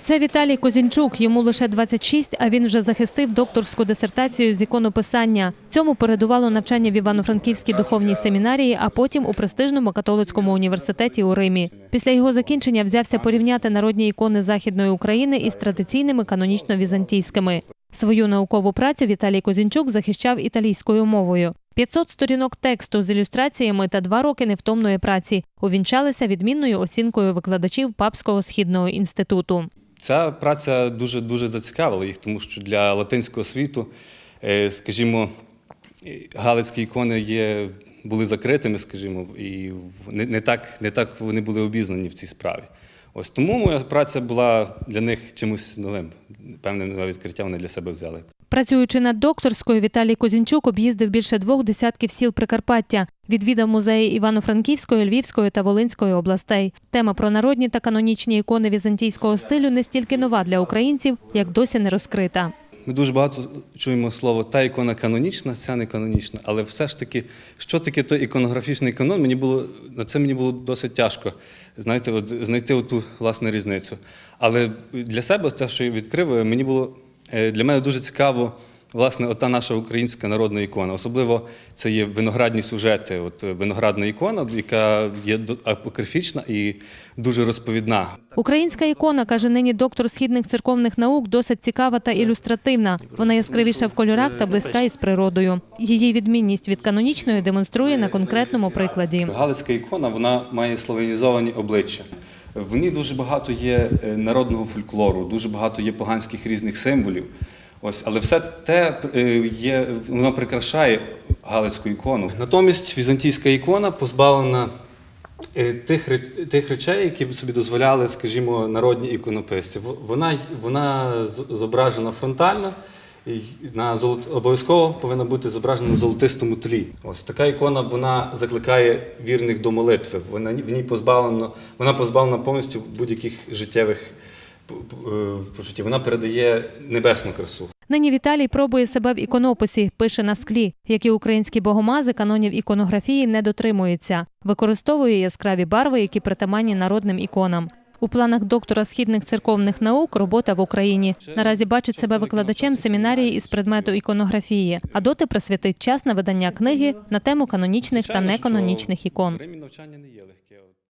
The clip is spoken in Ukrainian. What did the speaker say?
Це Віталій Козінчук. Йому лише 26, а він вже захистив докторську дисертацію з іконописання. Цьому передувало навчання в Івано-Франківській духовній семінарії, а потім у престижному католицькому університеті у Римі. Після його закінчення взявся порівняти народні ікони Західної України із традиційними канонічно-візантійськими. Свою наукову працю Віталій Козінчук захищав італійською мовою. 500 сторінок тексту з ілюстраціями та два роки невтомної праці увінчалися відмінною оцінкою викладачів Папського східного інституту. Ця праця дуже дуже зацікавила їх, тому що для латинського світу, е, скажімо, галицькі ікони є, були закритими, скажімо, і не, не, так, не так вони були обізнані в цій справі. Ось тому моя праця була для них чимось новим. Певне нове відкриття вони для себе взяли. Працюючи над докторською, Віталій Козінчук об'їздив більше двох десятків сіл Прикарпаття. Відвідав музеї Івано-Франківської, Львівської та Волинської областей. Тема про народні та канонічні ікони візантійського стилю не стільки нова для українців, як досі не розкрита. Ми дуже багато чуємо слово та ікона канонічна, ця не канонічна. Але все ж таки, що таке той іконографічний канон, мені було на це мені було досить тяжко знаєте, от, знайти ту власне різницю. Але для себе те, що я відкрив, мені було для мене дуже цікаво. Власне, ота наша українська народна ікона. Особливо це є виноградні сюжети. От е, виноградна ікона, яка є апокрифічна і дуже розповідна. Українська ікона, каже нині доктор східних церковних наук, досить цікава та ілюстративна. Вона яскравіша в кольорах та близька із природою. Її відмінність від канонічної демонструє на конкретному прикладі. Галицька ікона вона має славянізовані обличчя. В ній дуже багато є е, народного фольклору, дуже багато є поганських різних символів. Ось, але все те е, є, воно прикрашає Галицьку ікону. Натомість візантійська ікона позбавлена е, тих, тих речей, які б собі дозволяли, скажімо, народні іконописці. Вона, вона зображена фронтально, на золот... обов'язково повинна бути зображена на золотистому тлі. Ось така ікона вона закликає вірних до молитви. Вона в ній позбавлено, вона позбавлена повністю будь-яких життєвих е, почуттів. Вона передає небесну красу. Нині Віталій пробує себе в іконописі, пише на склі. Як і українські богомази, канонів іконографії не дотримуються. Використовує яскраві барви, які притаманні народним іконам. У планах доктора східних церковних наук робота в Україні. Наразі бачить себе викладачем семінарії із предмету іконографії, а доти присвятить час на видання книги на тему канонічних та неканонічних ікон.